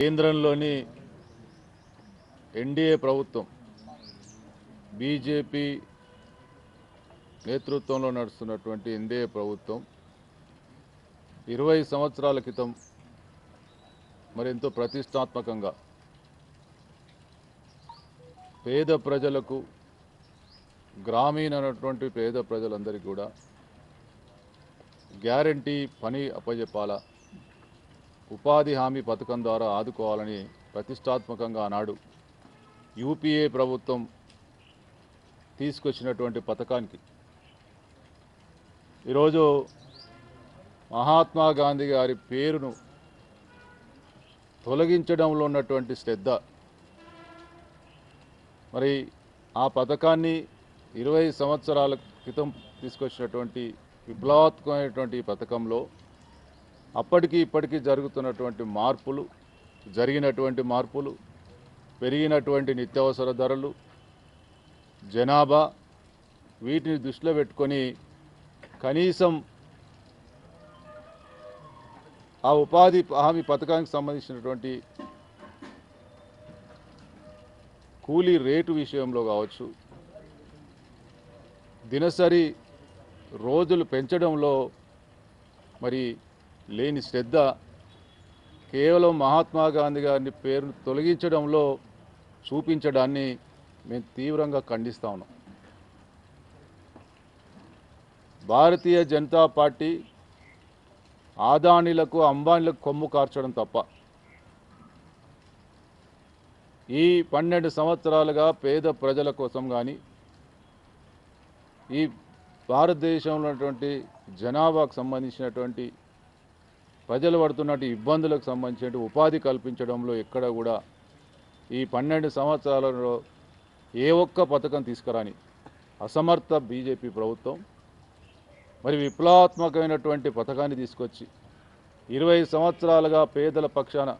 కేంద్రంలోని ఎన్డీఏ ప్రభుత్వం బీజేపీ నేతృత్వంలో నడుస్తున్నటువంటి ఎన్డీఏ ప్రభుత్వం ఇరవై సంవత్సరాల క్రితం మరెంతో ప్రతిష్టాత్మకంగా పేద ప్రజలకు గ్రామీణటువంటి పేద ప్రజలందరికీ కూడా గ్యారంటీ పని అప్పజెప్పాలా? ఉపాధి హామీ పథకం ద్వారా ఆదుకోవాలని ప్రతిష్టాత్మకంగా ఆనాడు యూపీఏ ప్రభుత్వం తీసుకొచ్చినటువంటి పథకానికి. ఈరోజు మహాత్మా గాంధీ గారి పేరును తొలగించడంలో ఉన్నటువంటి శ్రద్ధ. మరి ఆ పథకాన్ని ఇరవై సంవత్సరాల క్రితం తీసుకొచ్చినటువంటి విప్లవాత్మకమైనటువంటి ఈ పథకంలో అప్పటికి ఇప్పటికీ జరుగుతున్నటువంటి మార్పులు జరిగినటువంటి మార్పులు పెరిగినటువంటి నిత్యావసర ధరలు జనాభా వీటిని దృష్టిలో పెట్టుకొని కనీసం ఆ ఉపాధి హామీ పథకానికి సంబంధించినటువంటి కూలీ రేటు విషయంలో కావచ్చు దినసరి రోజులు పెంచడంలో మరి లేని శ్రద్ధ కేవలం మహాత్మా గాంధీ గారిని పేరును తొలగించడంలో చూపించడాన్ని మేము తీవ్రంగా ఖండిస్తా ఉన్నాం. భారతీయ జనతా పార్టీ ఆదానీలకు అంబానీలకు కొమ్ము కార్చడం తప్ప ఈ పన్నెండు సంవత్సరాలుగా పేద ప్రజల కోసం కానీ ఈ భారతదేశంలో ఉన్నటువంటి జనాభాకు సంబంధించినటువంటి ప్రజలు పడుతున్నటువంటి ఇబ్బందులకు సంబంధించిన ఉపాధి కల్పించడంలో ఎక్కడ కూడా ఈ పన్నెండు సంవత్సరాలలో ఏ ఒక్క పథకం తీసుకురాని అసమర్థ బీజేపీ ప్రభుత్వం మరి విప్లవాత్మకమైనటువంటి పథకాన్ని తీసుకొచ్చి ఇరవై సంవత్సరాలుగా పేదల పక్షాన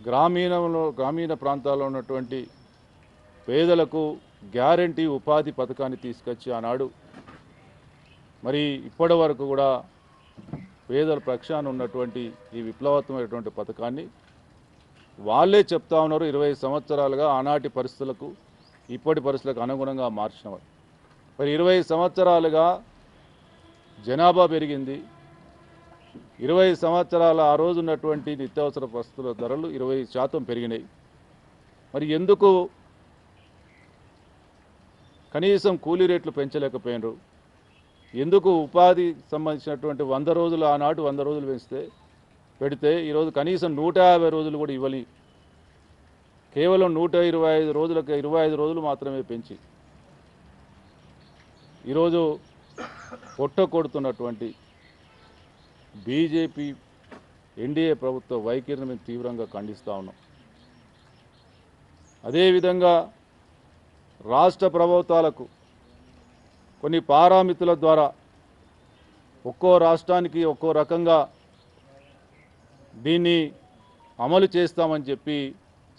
గ్రామీణంలో గ్రామీణ ప్రాంతాల్లో ఉన్నటువంటి పేదలకు గ్యారంటీ ఉపాధి పథకాన్ని తీసుకొచ్చి ఆనాడు మరి ఇప్పటి వరకు కూడా పేదల పక్షాన ఉన్నటువంటి ఈ విప్లవాత్మకమైనటువంటి పథకాన్ని వాళ్ళే చెప్తా ఉన్నారు. ఇరవై సంవత్సరాలుగా ఆనాటి పరిస్థితులకు ఇప్పటి పరిస్థితులకు అనుగుణంగా మార్చినవారు. మరి ఇరవై సంవత్సరాలుగా జనాభా పెరిగింది. ఇరవై సంవత్సరాల ఆ రోజు ఉన్నటువంటి నిత్యావసర వస్తువుల ధరలు ఇరవై శాతం పెరిగినాయి. మరి ఎందుకు కనీసం కూలీ రేట్లు పెంచలేకపోయినరు? ఎందుకు ఉపాధి సంబంధించినటువంటి వంద రోజులు ఆనాటు వంద రోజులు పెంచితే పెడితే ఈరోజు కనీసం నూట యాభై రోజులు కూడా ఇవ్వలి కేవలం నూట ఇరవై ఐదు రోజులకు ఇరవై ఐదు రోజులు మాత్రమే పెంచి ఈరోజు పొట్ట కొడుతున్నటువంటి బీజేపీ ఎన్డీఏ ప్రభుత్వ వైఖరిని మేము తీవ్రంగా ఖండిస్తూ ఉన్నాం. అదేవిధంగా రాష్ట్ర ప్రభుత్వాలకు కొన్ని పారామితుల ద్వారా ఒక్కో రాష్ట్రానికి ఒక్కో రకంగా దీన్ని అమలు చేస్తామని చెప్పి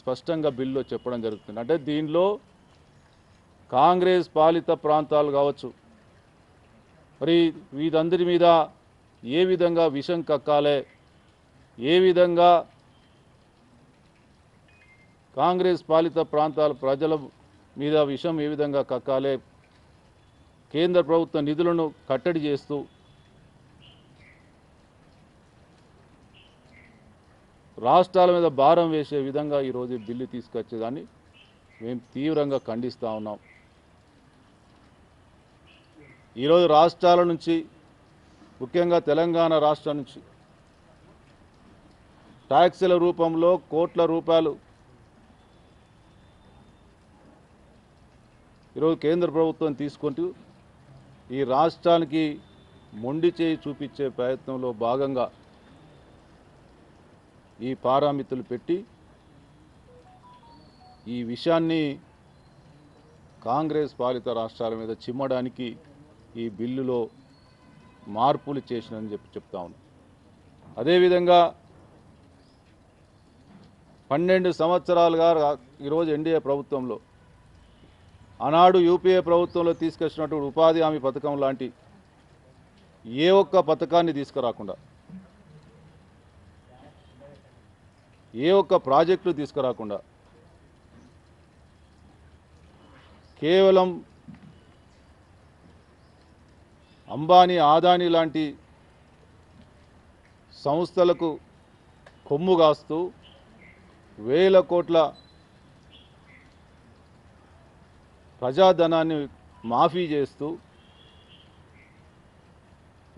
స్పష్టంగా బిల్లులో చెప్పడం జరుగుతుంది. అంటే దీనిలో కాంగ్రెస్ పాలిత ప్రాంతాలు కావచ్చు. మరి వీరందరి మీద ఏ విధంగా విషం కక్కాలే ఏ విధంగా కాంగ్రెస్ పాలిత ప్రాంతాల ప్రజల మీద విషం ఏ విధంగా కక్కాలే కేంద్ర ప్రభుత్వ నిధులను కట్టడి చేస్తూ రాష్ట్రాల మీద భారం వేసే విధంగా ఈరోజు బిల్లు తీసుకొచ్చేదాన్ని మేము తీవ్రంగా ఖండిస్తూ ఉన్నాం. ఈరోజు రాష్ట్రాల నుంచి ముఖ్యంగా తెలంగాణ రాష్ట్రం నుంచి ట్యాక్సీల రూపంలో కోట్ల రూపాయలు ఈరోజు కేంద్ర ప్రభుత్వం తీసుకుంటూ ఈ రాష్ట్రానికి మొండి చేయి చూపించే ప్రయత్నంలో భాగంగా ఈ పారామితులు పెట్టి ఈ విషయాన్ని కాంగ్రెస్ పాలిత రాష్ట్రాల మీద చిమ్మడానికి ఈ బిల్లులో మార్పులు చేసినని చెప్పి చెప్తా ఉన్నాం. అదేవిధంగా పన్నెండు సంవత్సరాలుగా ఈరోజు ఎన్డీఏ ప్రభుత్వంలో ఆనాడు యూపీఏ ప్రభుత్వంలో తీసుకొచ్చినటువంటి ఉపాధి హామీ పథకం లాంటి ఏ ఒక్క పథకాన్ని తీసుకురాకుండా ఏ ఒక్క ప్రాజెక్టు తీసుకురాకుండా కేవలం అంబానీ ఆదాని లాంటి సంస్థలకు కొమ్ము కాస్తూ వేల కోట్ల ప్రజాధనాన్ని మాఫీ చేస్తూ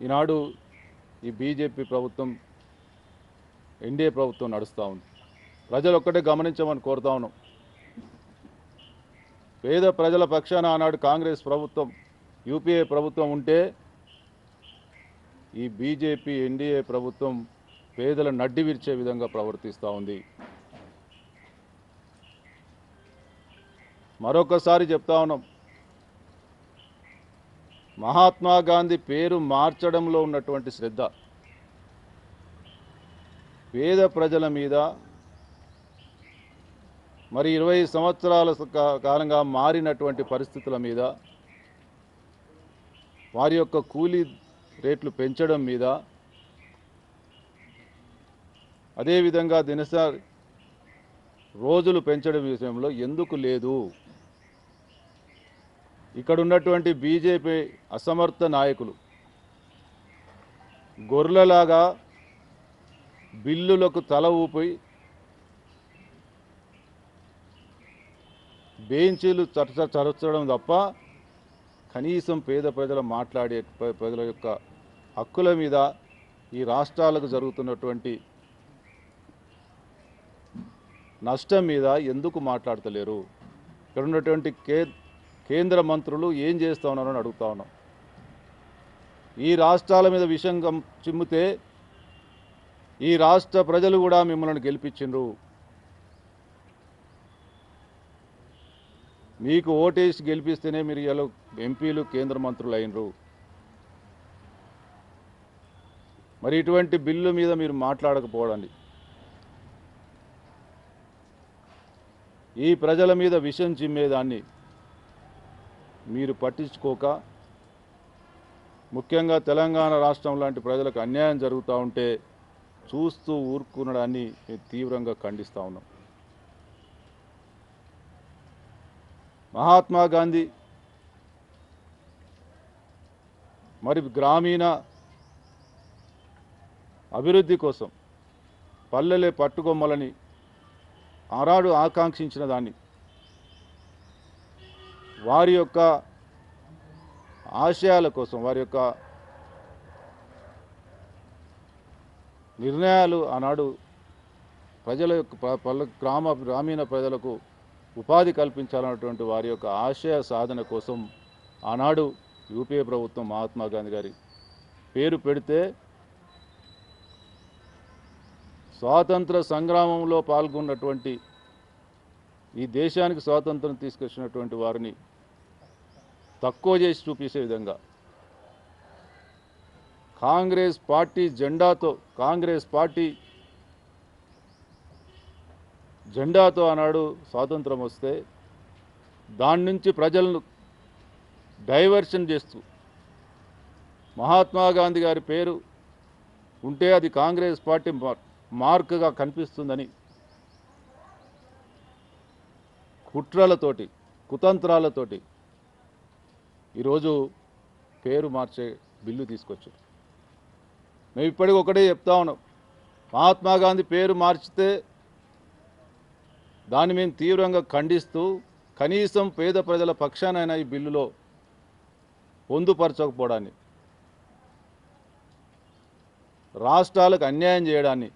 ఈనాడు ఈ బీజేపీ ప్రభుత్వం ఎన్డీఏ ప్రభుత్వం నడుస్తూ ఉంది. ప్రజలు ఒక్కటే గమనించమని కోరుతా ఉన్నాం. పేద ప్రజల పక్షాన ఆనాడు కాంగ్రెస్ ప్రభుత్వం యూపీఏ ప్రభుత్వం ఉంటే ఈ బీజేపీ ఎన్డీఏ ప్రభుత్వం పేదల నడ్డి విరిచే విధంగా ప్రవర్తిస్తూ ఉంది. మరొకసారి చెప్తా ఉన్నాం. మహాత్మా గాంధీ పేరు మార్చడంలో ఉన్నటువంటి శ్రద్ధ. పేద ప్రజల మీద మరి ఇరవై సంవత్సరాల కాలంగా మారినటువంటి పరిస్థితుల మీద వారి యొక్క కూలీ రేట్లు పెంచడం మీద అదేవిధంగా దినసారి రోజులు పెంచడం విషయంలో ఎందుకు లేదు? ఇక్కడ ఉన్నటువంటి బీజేపీ అసమర్థ నాయకులు గొర్రెలాగా బిల్లులకు తల ఊపి బెంచీలు చర్చ చరచడం తప్ప కనీసం పేద ప్రజల మాట్లాడే ప్రజల యొక్క హక్కుల మీద ఈ రాష్ట్రాలకు జరుగుతున్నటువంటి నష్టం మీద ఎందుకు మాట్లాడతలేరు? ఇక్కడ ఉన్నటువంటి కే కేంద్ర మంత్రులు ఏం చేస్తా ఉన్నారని అడుగుతా ఉన్నాం. ఈ రాష్ట్రాల మీద విషయం చిమ్మితే ఈ రాష్ట్ర ప్రజలు కూడా మిమ్మల్ని గెలిపించిండ్రు మీకు ఓటేసి గెలిపిస్తేనే మీరు ఇలా ఎంపీలు కేంద్ర మంత్రులు అయినరు. మరి ఇటువంటి బిల్లు మీద మీరు మాట్లాడకపోవడండి ఈ ప్రజల మీద విషం చిమ్మేదాన్ని మీరు పట్టించుకోక ముఖ్యంగా తెలంగాణ రాష్ట్రం లాంటి ప్రజలకు అన్యాయం జరుగుతూ ఉంటే చూస్తూ ఊరుకునడాన్ని మేము తీవ్రంగా ఖండిస్తూ ఉన్నాం. మహాత్మా గాంధీ మరి గ్రామీణ అభివృద్ధి కోసం పల్లెలే పట్టుకొమ్మలని ఆనాడు ఆకాంక్షించిన దాన్ని వారి యొక్క ఆశయాల కోసం వారి యొక్క నిర్ణయాలు ఆనాడు ప్రజల యొక్క పల్లె గ్రామ గ్రామీణ ప్రజలకు ఉపాధి కల్పించాలన్నటువంటి వారి యొక్క ఆశయ సాధన కోసం ఆనాడు యూపీఏ ప్రభుత్వం మహాత్మా గాంధీ గారి పేరు పెడితే స్వాతంత్ర సంగ్రామంలో పాల్గొన్నటువంటి ఈ దేశానికి స్వాతంత్రం తీసుకొచ్చినటువంటి వారిని తక్కువ చేసి చూపించే విధంగా కాంగ్రెస్ పార్టీ జెండాతో కాంగ్రెస్ పార్టీ జెండాతో ఆనాడు స్వాతంత్రం వస్తే దాని నుంచి ప్రజలను డైవర్షన్ చేస్తూ మహాత్మా గాంధీ గారి పేరు ఉంటే అది కాంగ్రెస్ పార్టీ మార్క్గా కనిపిస్తుందని కుట్రలతోటి కుతంత్రాలతోటి ఈరోజు పేరు మార్చే బిల్లు తీసుకొచ్చారు. మేము ఇప్పటికి ఒకటే చెప్తా ఉన్నాం. మహాత్మా గాంధీ పేరు మార్చితే దాన్ని మేము తీవ్రంగా ఖండిస్తూ కనీసం పేద ప్రజల పక్షానైనా ఈ బిల్లులో పొందుపరచకపోవడాన్ని రాష్ట్రాలకు అన్యాయం చేయడాన్ని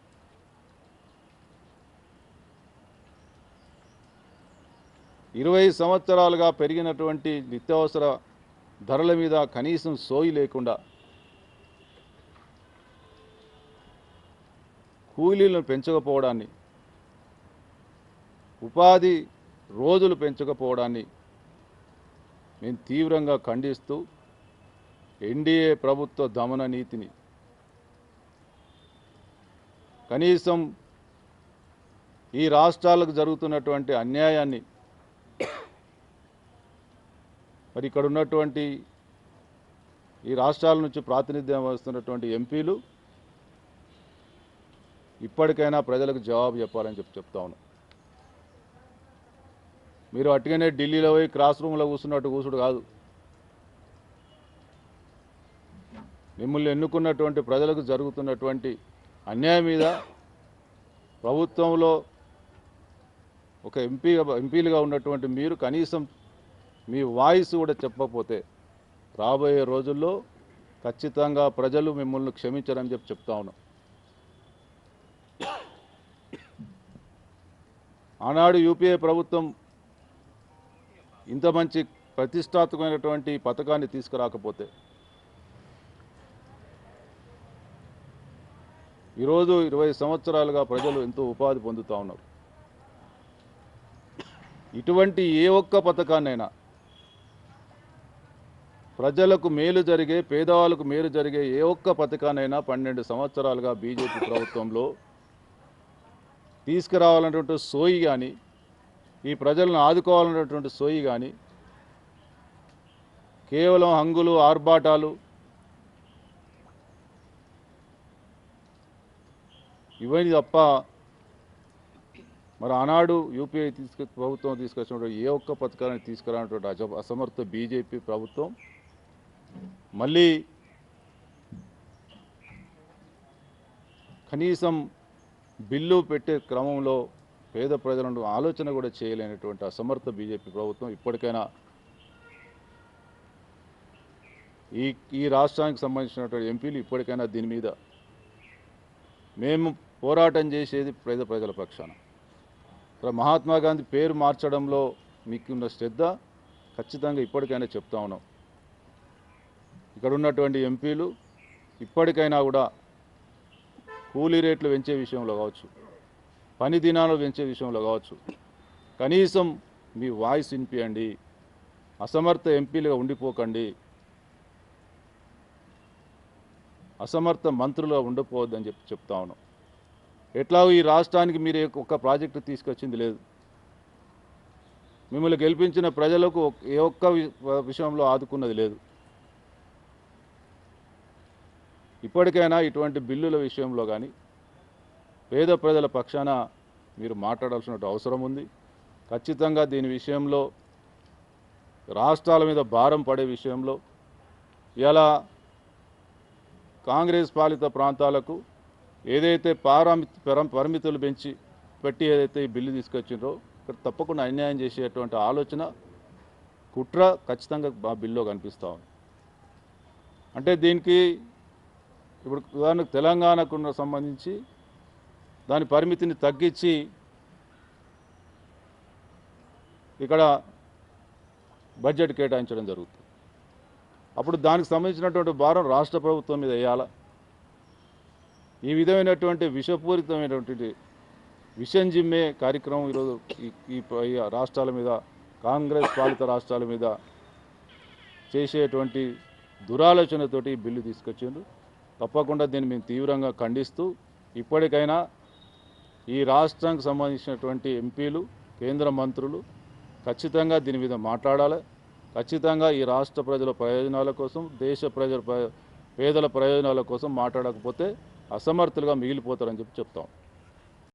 ఇరవై సంవత్సరాలుగా పెరిగినటువంటి నిత్యావసర ధరల మీద కనీసం సోయి లేకుండా కూలీలను పెంచకపోవడాన్ని ఉపాధి రోజులు పెంచకపోవడాన్ని మేము తీవ్రంగా ఖండిస్తూ ఎన్డీఏ ప్రభుత్వ దమన నీతిని కనీసం ఈ రాష్ట్రాలకు జరుగుతున్నటువంటి అన్యాయాన్ని మరి ఇక్కడ ఉన్నటువంటి ఈ రాష్ట్రాల నుంచి ప్రాతినిధ్యం వస్తున్నటువంటి ఎంపీలు ఇప్పటికైనా ప్రజలకు జవాబు చెప్పాలని చెప్పి చెప్తా ఉన్నాం. మీరు అట్టుగానే ఢిల్లీలో పోయి క్రాస్ రూమ్లో కూర్చున్నట్టు కూసుడు కాదు. మిమ్మల్ని ఎన్నుకున్నటువంటి ప్రజలకు జరుగుతున్నటువంటి అన్యాయం మీద ప్రభుత్వంలో ఒక ఎంపీగా ఎంపీలుగా ఉన్నటువంటి మీరు కనీసం మీ వాయిస్ కూడా చెప్పకపోతే రాబోయే రోజుల్లో ఖచ్చితంగా ప్రజలు మిమ్మల్ని క్షమించరని చెప్పి చెప్తా ఉన్నాం. ఆనాడు యూపీఏ ప్రభుత్వం ఇంత మంచి ప్రతిష్టాత్మకమైనటువంటి పథకాన్ని తీసుకురాకపోతే ఈరోజు ఇరవై సంవత్సరాలుగా ప్రజలు ఎంతో ఉపాధి పొందుతూ ఉన్నారు. ఇటువంటి ఏ ఒక్క పథకాన్నైనా ప్రజలకు మేలు జరిగే పేదవాళ్ళకు మేలు జరిగే ఏ ఒక్క పథకానైనా పన్నెండు సంవత్సరాలుగా బీజేపీ ప్రభుత్వంలో తీసుకురావాలన్నటువంటి సోయి కానీ ఈ ప్రజలను ఆదుకోవాలన్నటువంటి సోయి కానీ కేవలం హంగులు ఆర్భాటాలు ఇవన్నీ తప్ప మరి ఆనాడు యూపీఐ తీసుకు ప్రభుత్వం తీసుకొచ్చినటువంటి ఏ ఒక్క పథకాన్ని తీసుకురానటువంటి అజ- అసమర్థ బీజేపీ ప్రభుత్వం మళ్ళీ కనీసం బిల్లు పెట్టే క్రమంలో పేద ప్రజలను ఆలోచన కూడా చేయలేనటువంటి అసమర్థ బీజేపీ ప్రభుత్వం ఇప్పటికైనా ఈ ఈ రాష్ట్రానికి సంబంధించినటువంటి ఎంపీలు ఇప్పటికైనా దీని మీద మేము పోరాటం చేసేది పేద ప్రజల పక్షాన. మహాత్మా గాంధీ పేరు మార్చడంలో మీకున్న శ్రద్ధ ఖచ్చితంగా ఇప్పటికైనా చెప్తా ఉన్నాం. ఇక్కడ ఉన్నటువంటి ఎంపీలు ఇప్పటికైనా కూడా కూలీ రేట్లు పెంచే విషయంలో కావచ్చు పని దినాలు పెంచే విషయంలో కావచ్చు కనీసం మీ వాయిస్ వినిపించండి అసమర్థ ఎంపీలుగా ఉండిపోకండి అసమర్థ మంత్రులుగా ఉండిపోవద్దని చెప్పి చెప్తా ఉన్నాం. ఎట్లాగో ఈ రాష్ట్రానికి మీరు ఒక్క ప్రాజెక్టు తీసుకొచ్చింది లేదు. మిమ్మల్ని గెలిపించిన ప్రజలకు ఏ ఒక్క విషయంలో ఆదుకున్నది లేదు. ఇప్పటికైనా ఇటువంటి బిల్లుల విషయంలో కానీ పేద ప్రజల పక్షాన మీరు మాట్లాడాల్సిన అవసరం ఉంది. ఖచ్చితంగా దీని విషయంలో రాష్ట్రాల మీద భారం పడే విషయంలో ఇలా కాంగ్రెస్ పాలిత ప్రాంతాలకు ఏదైతే పారామి పరిమితులు పెంచి పెట్టి ఏదైతే ఈ బిల్లు తీసుకొచ్చిండ్రో ఇక్కడ తప్పకుండా అన్యాయం చేసేటువంటి ఆలోచన కుట్ర ఖచ్చితంగా మా బిల్లో కనిపిస్తూ ఉంది. అంటే దీనికి ఇప్పుడు ఉదాహరణకు తెలంగాణకు సంబంధించి దాని పరిమితిని తగ్గించి ఇక్కడ బడ్జెట్ కేటాయించడం జరుగుతుంది. అప్పుడు దానికి సంబంధించినటువంటి భారం రాష్ట్ర ప్రభుత్వం మీద వేయాలా? ఈ విధమైనటువంటి విషపూరితమైనటువంటి విషం జిమ్మే కార్యక్రమం ఈరోజు ఈ- ఈ రాష్ట్రాల మీద కాంగ్రెస్ పాలిత రాష్ట్రాల మీద చేసేటువంటి దురాలోచనతోటి ఈ బిల్లు తీసుకొచ్చిండ్రు. తప్పకుండా దీన్ని మేము తీవ్రంగా ఖండిస్తూ ఇప్పటికైనా ఈ రాష్ట్రానికి సంబంధించినటువంటి ఎంపీలు కేంద్ర మంత్రులు ఖచ్చితంగా దీని మీద మాట్లాడాలి. ఖచ్చితంగా ఈ రాష్ట్ర ప్రజల ప్రయోజనాల కోసం దేశ ప్రజల పేదల ప్రయోజనాల కోసం మాట్లాడకపోతే అసమర్థులుగా మిగిలిపోతారని చెప్పి చెప్తాం.